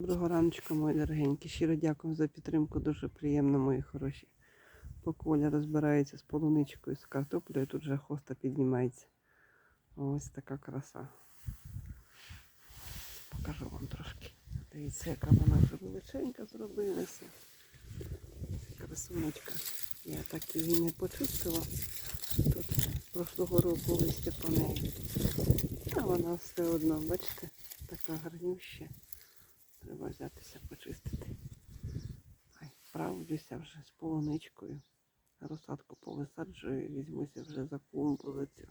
Доброго раночку, мої дорогенькі. Щиро дякую за підтримку. Дуже приємно, мої хороші. Поки Оля розбирається з полуничкою, з картоплею, тут вже хоста піднімається. Ось така краса. Покажу вам трошки. Дивіться, яка вона вже величенька зробилася. Красуночка. Я так її не почистила. Тут прошлого року листя по неї. А вона все одно, бачите, така гарнюща. Треба взятися почистити. Ай, справлюся вже з полуничкою. Розсадку повисаджую, візьмуся вже за клумбу за цю.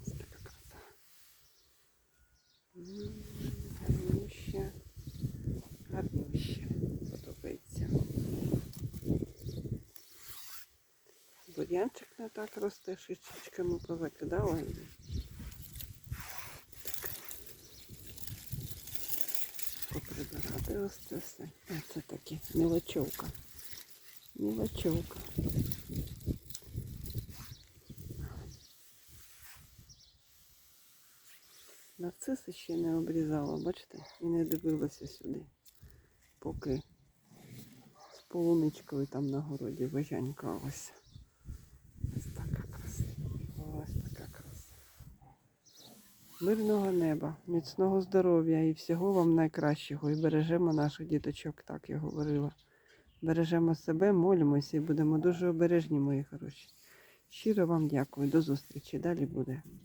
Ось така краса. М, Гарнюща. Гарнюща. Подобається. Бур'янчик не так росте, шишечками позакидала. І ось це все. А це таке мілочовка. Мілочовка. Нарциси ще не обрізала, бачите? І не дивилася сюди, поки з полуничкою там на городі вижанька така краса. Ось така краса. Мирного неба, міцного здоров'я і всього вам найкращого. І бережемо наших діточок, так я говорила. Бережемо себе, молимося і будемо дуже обережні, мої хороші. Щиро вам дякую. До зустрічі. Далі буде.